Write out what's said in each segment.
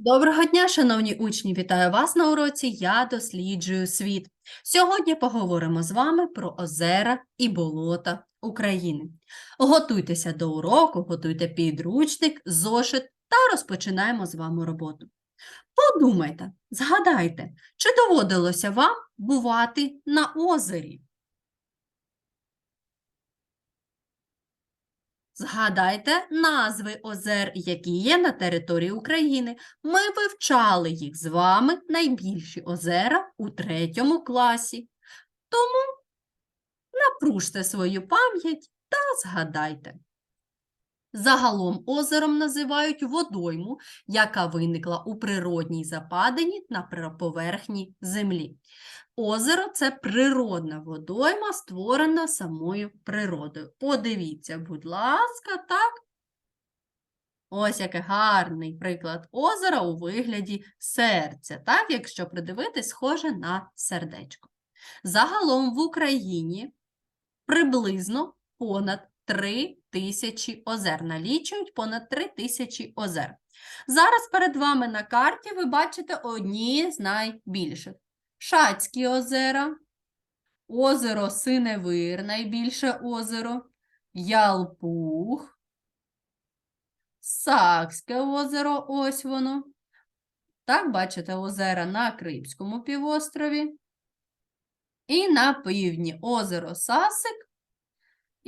Доброго дня, шановні учні! Вітаю вас на уроці Я досліджую світ. Сьогодні поговоримо з вами про озера і болота України. Готуйтеся до уроку, готуйте підручник, зошит та розпочинаємо з вами роботу. Подумайте, згадайте, чи доводилося вам бувати на озері? Згадайте назви озер, які є на території України. Ми вивчали їх з вами найбільші озера у третьому класі. Тому напружте свою пам'ять та згадайте. Загалом озером називають водойму, яка виникла у природній западині на поверхні землі. Озеро це природна водойма, створена самою природою. Подивіться, будь ласка, так? Ось який гарний приклад озера у вигляді серця, так, якщо придивитись, схоже на сердечко. Загалом в Україні приблизно понад 3 тисячі озер. Налічують понад 3 тисячі озер. Зараз перед вами на карті ви бачите одні з найбільших. Шацькі озера, озеро Синевир, найбільше озеро, Ялпух, Сакське озеро, ось воно. Так, бачите, озера на Крипському півострові. І на півдні озеро Сасик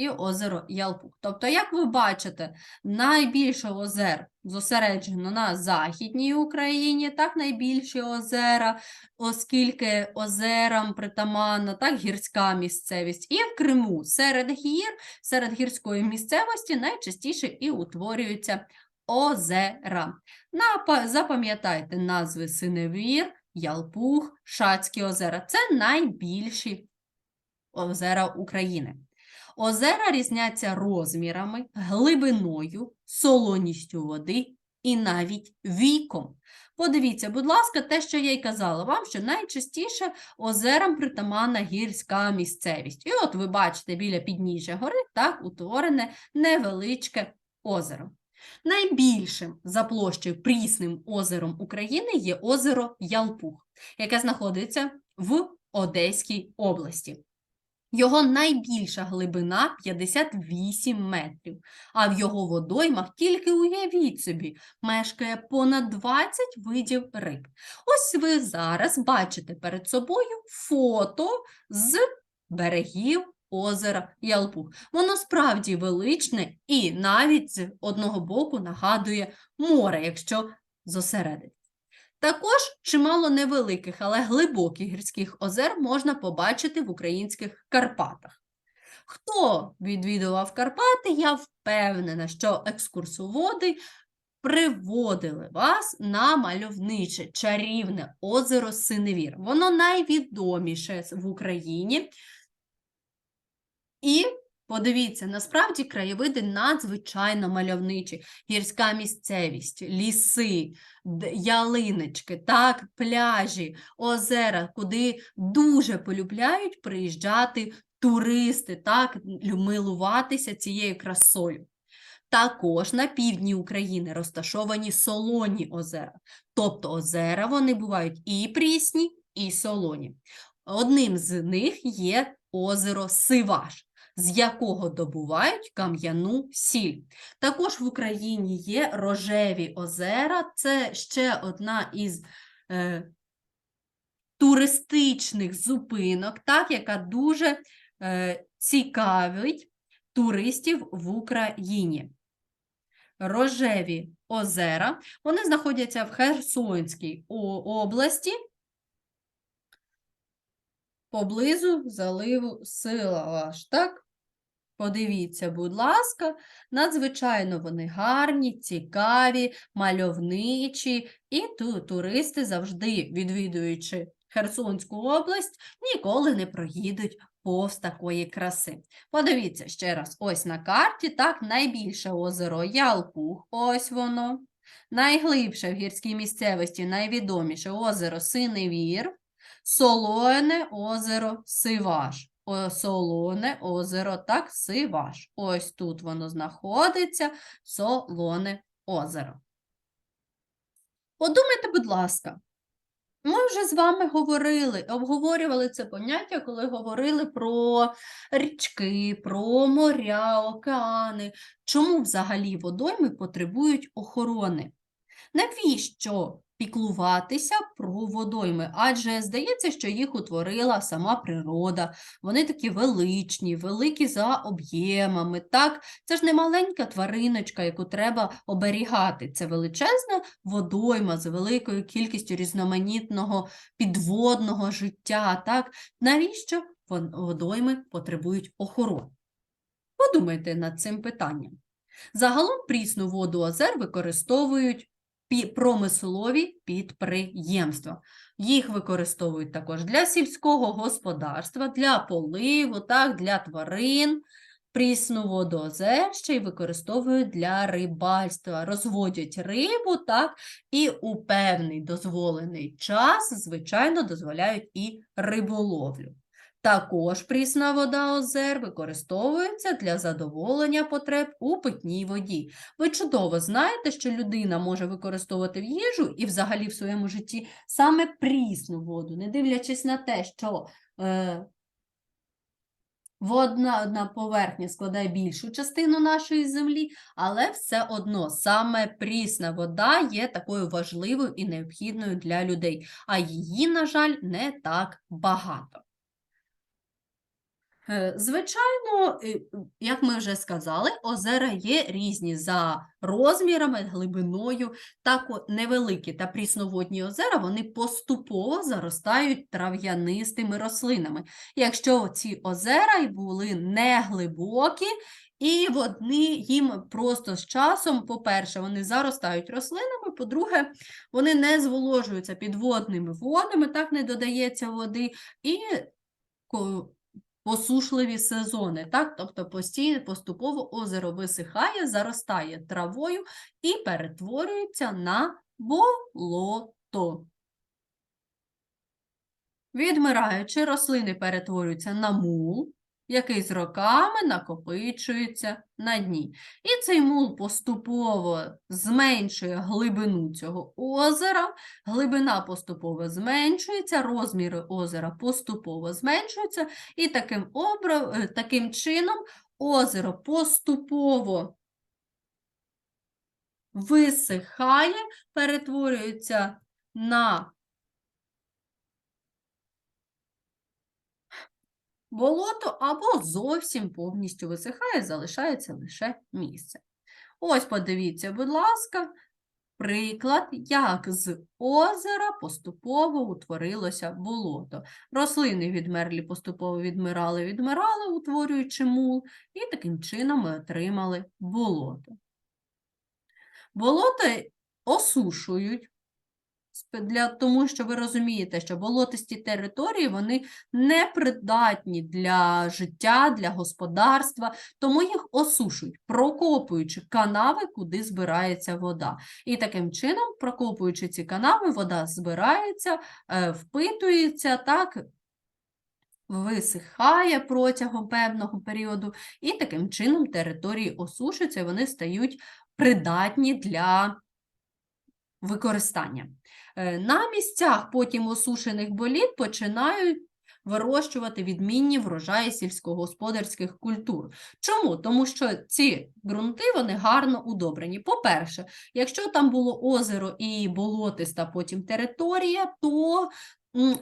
і озеро Ялпух. Тобто, як ви бачите, найбільше озер зосереджено на Західній Україні, так найбільші озера, оскільки озерам притаманна так гірська місцевість. І в Криму серед гір, серед гірської місцевості найчастіше і утворюються озера. Напа- Запам'ятайте назви Синевір, Ялпух, Шацькі озера. Це найбільші озера України. Озера різняться розмірами, глибиною, солоністю води і навіть віком. Подивіться, будь ласка, те, що я й казала вам, що найчастіше озерам притаманна гірська місцевість. І от ви бачите біля підніжжя гори так утворене невеличке озеро. Найбільшим за площею прісним озером України є озеро Ялпух, яке знаходиться в Одеській області. Його найбільша глибина 58 метрів, а в його водоймах, тільки уявіть собі, мешкає понад 20 видів риб. Ось ви зараз бачите перед собою фото з берегів озера Ялпух. Воно справді величне і навіть з одного боку нагадує море, якщо зосередити. Також чимало невеликих, але глибоких гірських озер можна побачити в українських Карпатах. Хто відвідував Карпати, я впевнена, що екскурсоводи приводили вас на мальовниче чарівне озеро Синевір. Воно найвідоміше в Україні. І подивіться, насправді краєвиди надзвичайно мальовничі. Гірська місцевість, ліси, ялиночки, так, пляжі, озера, куди дуже полюбляють приїжджати туристи, так, милуватися цією красою. Також на півдні України розташовані солоні озера. Тобто озера вони бувають і прісні, і солоні. Одним з них є озеро Сиваш, з якого добувають кам'яну сіль. Також в Україні є рожеві озера. Це ще одна із е, туристичних зупинок, так, яка дуже е, цікавить туристів в Україні. Рожеві озера, вони знаходяться в Херсонській області, поблизу заливу Силаваш, так? Подивіться, будь ласка, надзвичайно вони гарні, цікаві, мальовничі, і ту туристи завжди, відвідуючи Херсонську область, ніколи не проїдуть повз такої краси. Подивіться ще раз, ось на карті, так, найбільше озеро Ялпух, ось воно. Найглибше в гірській місцевості, найвідоміше озеро Синевір, Солоне озеро Сиваш. Солоне озеро, так, Сиваш. Ось тут воно знаходиться, Солоне озеро. Подумайте, будь ласка, ми вже з вами говорили, обговорювали це поняття, коли говорили про річки, про моря, океани. Чому взагалі водойми потребують охорони? Навіщо піклуватися про водойми? Адже здається, що їх утворила сама природа. Вони такі величні, великі за об'ємами. Так, це ж не маленька твариночка, яку треба оберігати. Це величезна водойма з великою кількістю різноманітного підводного життя. Так, навіщо водойми потребують охорони? Подумайте над цим питанням. Загалом прісну воду озер використовують промислові підприємства. Їх використовують також для сільського господарства, для поливу, так, для тварин. Прісну воду ще й використовують для рибальства, розводять рибу, так, і у певний дозволений час, звичайно, дозволяють і риболовлю. Також прісна вода озер використовується для задоволення потреб у питній воді. Ви чудово знаєте, що людина може використовувати в їжу і взагалі в своєму житті саме прісну воду, не дивлячись на те, що е, водна одна поверхня складає більшу частину нашої землі, але все одно саме прісна вода є такою важливою і необхідною для людей, а її, на жаль, не так багато. Е, Звичайно, е, як ми вже сказали, озера є різні за розмірами, глибиною. Так невеликі та прісноводні озера вони поступово заростають трав'янистими рослинами. Якщо ці озера були неглибокі, і вони їм просто з часом, по-перше, вони заростають рослинами, по-друге, вони не зволожуються підводними водами, так не додається води, і посушливі сезони, так? Тобто постійно, поступово озеро висихає, заростає травою і перетворюється на болото. Відмираючи, рослини перетворюються на мул, який з роками накопичується на дні. І цей мул поступово зменшує глибину цього озера, глибина поступово зменшується, розміри озера поступово зменшуються, і таким, обра... е, таким чином озеро поступово висихає, перетворюється на болото або зовсім повністю висихає, залишається лише місце. Ось подивіться, будь ласка, приклад, як з озера поступово утворилося болото. Рослини відмерлі, поступово відмирали, відмирали, утворюючи мул, і таким чином ми отримали болото. Болото осушують, для, тому що ви розумієте, що болотисті території вони непридатні для життя, для господарства, тому їх осушують, прокопуючи канави, куди збирається вода. І таким чином, прокопуючи ці канави, вода збирається, е, впитується, так, висихає протягом певного періоду, і таким чином території осушуються, і вони стають придатні для використання. Е, На місцях потім осушених боліт починають вирощувати відмінні врожаї сільськогосподарських культур. Чому? Тому що ці ґрунти вони гарно удобрені. По-перше, якщо там було озеро і болотиста потім територія, то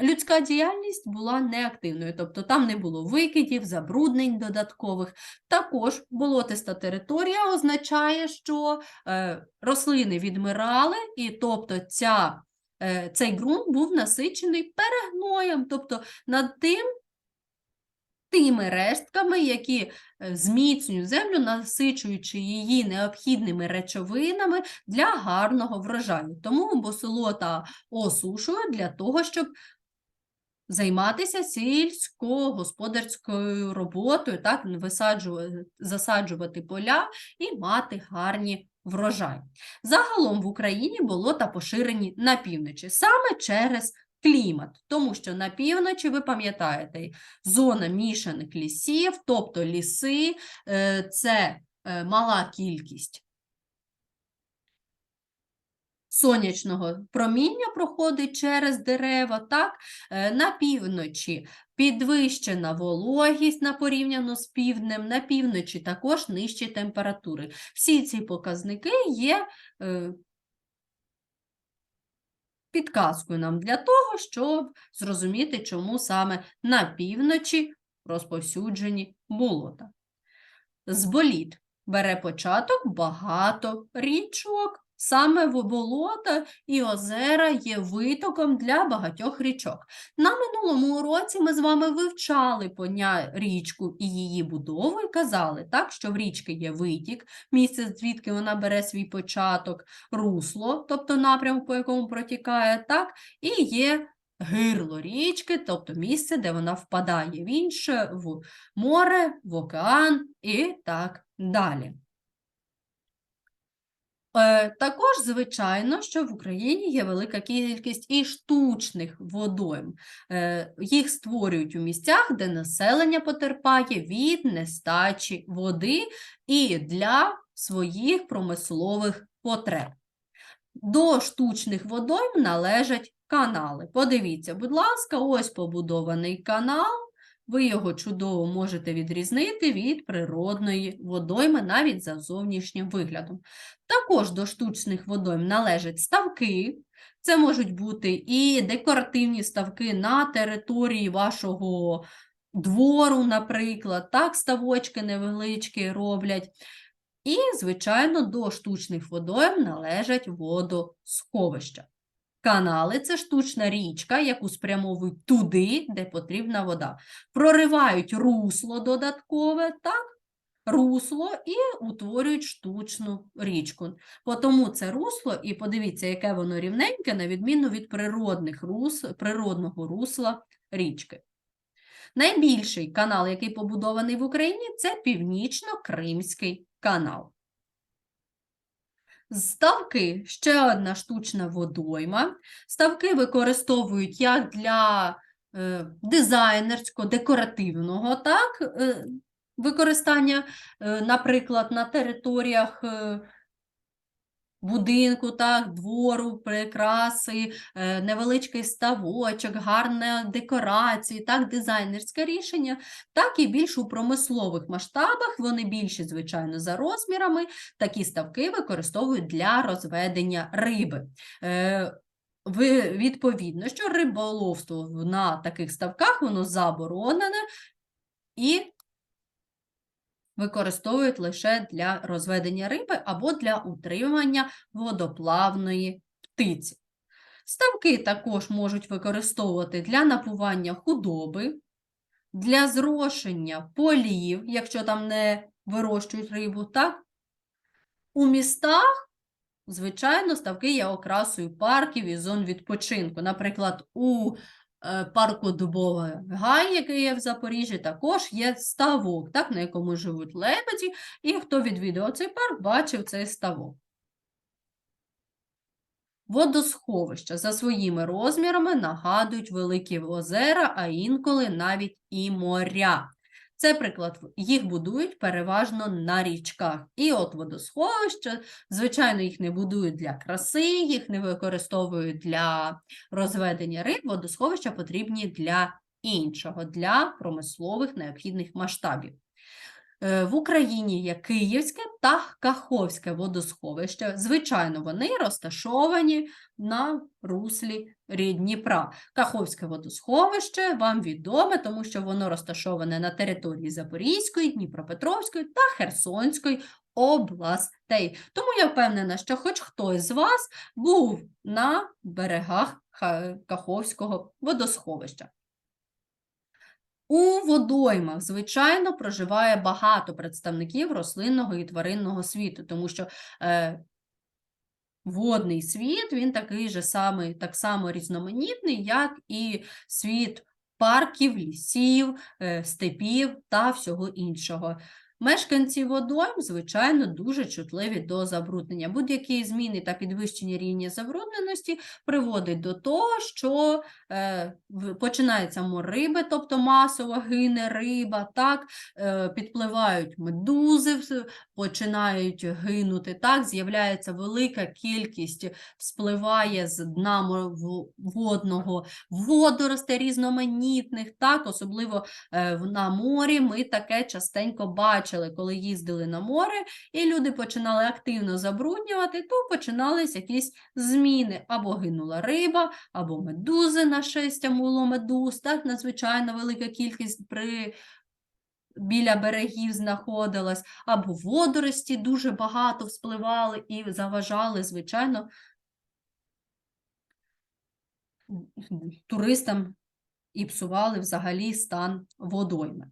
людська діяльність була неактивною, тобто там не було викидів, забруднень додаткових. Також болотиста територія означає, що е, рослини відмирали, і тобто ця, цей ґрунт був насичений перегноєм, тобто над тим, тими рештками, які е, зміцнюють землю, насичуючи її необхідними речовинами для гарного врожаю. Тому босолота осушують для того, щоб займатися сільськогосподарською роботою, так, висаджувати, засаджувати поля і мати гарні врожаї. Загалом в Україні болота поширені на півночі, саме через клімат, тому що на півночі, ви пам'ятаєте, зона мішаних лісів, тобто ліси, е, це е, мала кількість сонячного проміння проходить через дерева, так? Е, На півночі підвищена вологість на порівняно з півднем, на півночі також нижчі температури. Всі ці показники є е, підказкою нам для того, щоб зрозуміти, чому саме на півночі розповсюджені болота. З боліт бере початок багато річок. Саме болота і озера є витоком для багатьох річок. На минулому уроці ми з вами вивчали поня річку і її будову і казали, так, що в річки є витік, місце, звідки вона бере свій початок, русло, тобто напрямок, по якому протікає, так, і є гирло річки, тобто місце, де вона впадає в інше, в море, в океан і так далі. Е, Також, звичайно, що в Україні є велика кількість і штучних водойм. Е, Їх створюють у місцях, де населення потерпає від нестачі води і для своїх промислових потреб. До штучних водойм належать канали. Подивіться, будь ласка, ось побудований канал. Ви його чудово можете відрізнити від природної водойми навіть за зовнішнім виглядом. Також до штучних водойм належать ставки. Це можуть бути і декоративні ставки на території вашого двору, наприклад, так, ставочки невеличкі роблять. І, звичайно, до штучних водойм належать водосховища. Канали це штучна річка, яку спрямовують туди, де потрібна вода. Проривають русло додаткове, так? Русло і утворюють штучну річку. Тому це русло, і подивіться, яке воно рівненьке, на відміну від природних рус, природного русла річки. Найбільший канал, який побудований в Україні, це Північно-Кримський канал. Ставки ще одна штучна водойма. Ставки використовують як для е, дизайнерського, декоративного так, е, використання, е, наприклад, на територіях будинку, так, двору, прикраси, е, невеличкий ставочок, гарна декорації, так, дизайнерське рішення, так і більш у промислових масштабах, вони більші, звичайно, за розмірами, такі ставки використовують для розведення риби. Е, Відповідно, що риболовство на таких ставках воно заборонене і використовують лише для розведення риби або для утримання водоплавної птиці. Ставки також можуть використовувати для напування худоби, для зрошення полів, якщо там не вирощують рибу, так? У містах, звичайно, ставки є окрасою парків і зон відпочинку. Наприклад, у е, парку Дубовий Гай, який є в Запоріжжі, також є ставок, так, на якому живуть лебеді, і хто відвідував цей парк, бачив цей ставок. Водосховища за своїми розмірами нагадують великі озера, а інколи навіть і моря. Це приклад, їх будують переважно на річках. І от водосховища, звичайно, їх не будують для краси, їх не використовують для розведення риб, водосховища потрібні для іншого, для промислових необхідних масштабів. Е, В Україні є Київське та Каховське водосховище. Звичайно, вони розташовані на руслі Дніпра. Каховське водосховище вам відоме, тому що воно розташоване на території Запорізької, Дніпропетровської та Херсонської областей. Тому я впевнена, що хоч хтось з вас був на берегах Каховського водосховища. У водоймах, звичайно, проживає багато представників рослинного і тваринного світу, тому що е, водний світ він такий же самий, так само різноманітний, як і світ парків, лісів, е, степів та всього іншого. Мешканці водойм, звичайно, дуже чутливі до забруднення. Будь-які зміни та підвищення рівня забрудненості приводить до того, що е, починається мор риби, тобто масово гине риба, так, е, підпливають медузи, починають гинути, так, з'являється велика кількість, вспливає з дна водного водоростей різноманітних, так, особливо е, на морі ми таке частенько бачили, коли їздили на море, і люди починали активно забруднювати, то починались якісь зміни. Або гинула риба, або медузи на нашестя було медуз, так, надзвичайно велика кількість при біля берегів знаходилась, або водорості дуже багато вспливали і заважали, звичайно, туристам і псували взагалі стан водойми.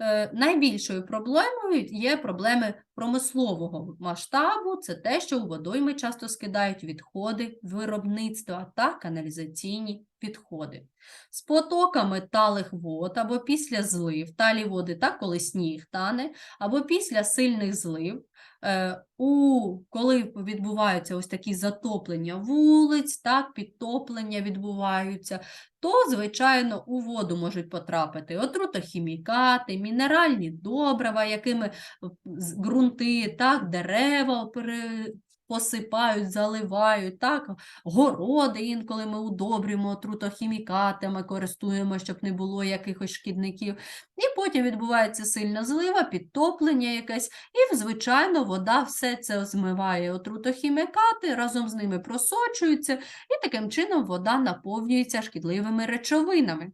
Е, Найбільшою проблемою є проблеми промислового масштабу. Це те, що у водойми часто скидають відходи виробництва та каналізаційні відходи. З потоками талих вод або після злив, талі води, так, коли сніг тане, або після сильних злив, е, у, коли відбуваються ось такі затоплення вулиць, так, підтоплення відбуваються, то, звичайно, у воду можуть потрапити отрутохімікати, мінеральні добрива, якими з- ґрунти, так, дерева посипають, заливають, так, городи інколи ми удобрюємо отрутохімікатами, користуємо, щоб не було якихось шкідників. І потім відбувається сильна злива, підтоплення якесь, і, звичайно, вода все це змиває отрутохімікати, разом з ними просочується, і таким чином вода наповнюється шкідливими речовинами.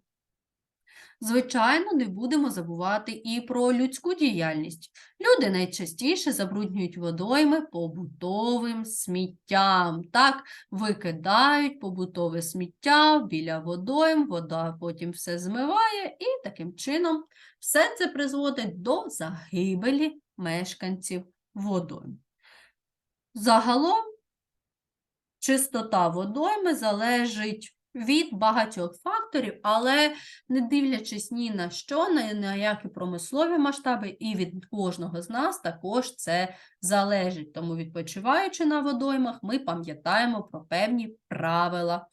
Звичайно, не будемо забувати і про людську діяльність. Люди найчастіше забруднюють водойми побутовим сміттям. Так, викидають побутове сміття біля водойм, вода потім все змиває, і таким чином все це призводить до загибелі мешканців водойм. Загалом чистота водойми залежить від багатьох факторів, але не дивлячись ні на що, ні на які промислові масштаби, і від кожного з нас також це залежить. Тому, відпочиваючи на водоймах, ми пам'ятаємо про певні правила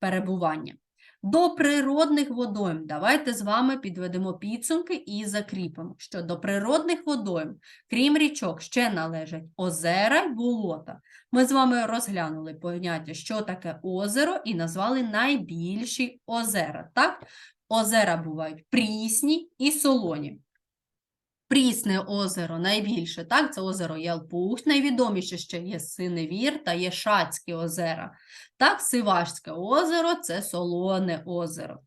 перебування. До природних водойм давайте з вами підведемо підсумки і закріпимо, що до природних водойм, крім річок, ще належать озера й болота. Ми з вами розглянули поняття, що таке озеро, і назвали найбільші озера. Так? Озера бувають прісні і солоні. Прісне озеро найбільше, так? Це озеро Ялпух, найвідоміше ще є Синевір та є озера. Так, Сивашське озеро це солоне озеро.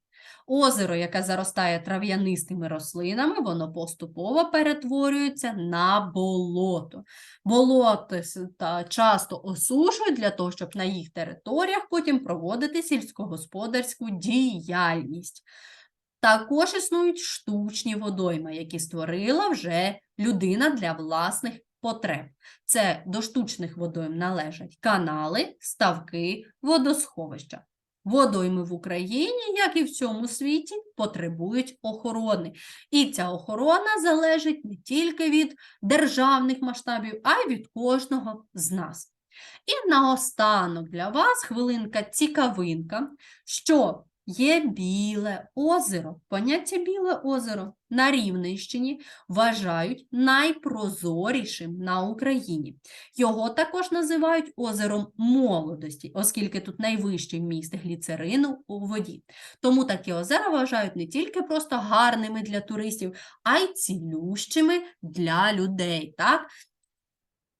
Озеро, яке заростає трав'янистими рослинами, воно поступово перетворюється на болото. Болоти часто осушують для того, щоб на їх територіях потім проводити сільськогосподарську діяльність. Також існують штучні водойми, які створила вже людина для власних потреб. Це до штучних водойм належать канали, ставки, водосховища. Водойми в Україні, як і в цьому світі, потребують охорони. І ця охорона залежить не тільки від державних масштабів, а й від кожного з нас. І наостанок для вас хвилинка цікавинка, що є біле озеро. Поняття біле озеро на Рівненщині вважають найпрозорішим на Україні. Його також називають озером молодості, оскільки тут найвищий вміст гліцерину у воді. Тому такі озера вважають не тільки просто гарними для туристів, а й цілющими для людей. Так?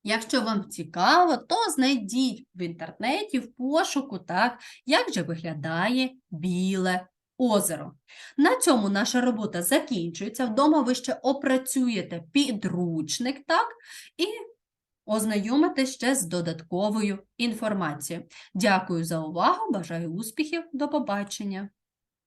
Якщо вам цікаво, то знайдіть в інтернеті в пошуку, так, як же виглядає біле озеро. На цьому наша робота закінчується. Вдома ви ще опрацюєте підручник, так, і ознайомитесь ще з додатковою інформацією. Дякую за увагу, бажаю успіхів, до побачення!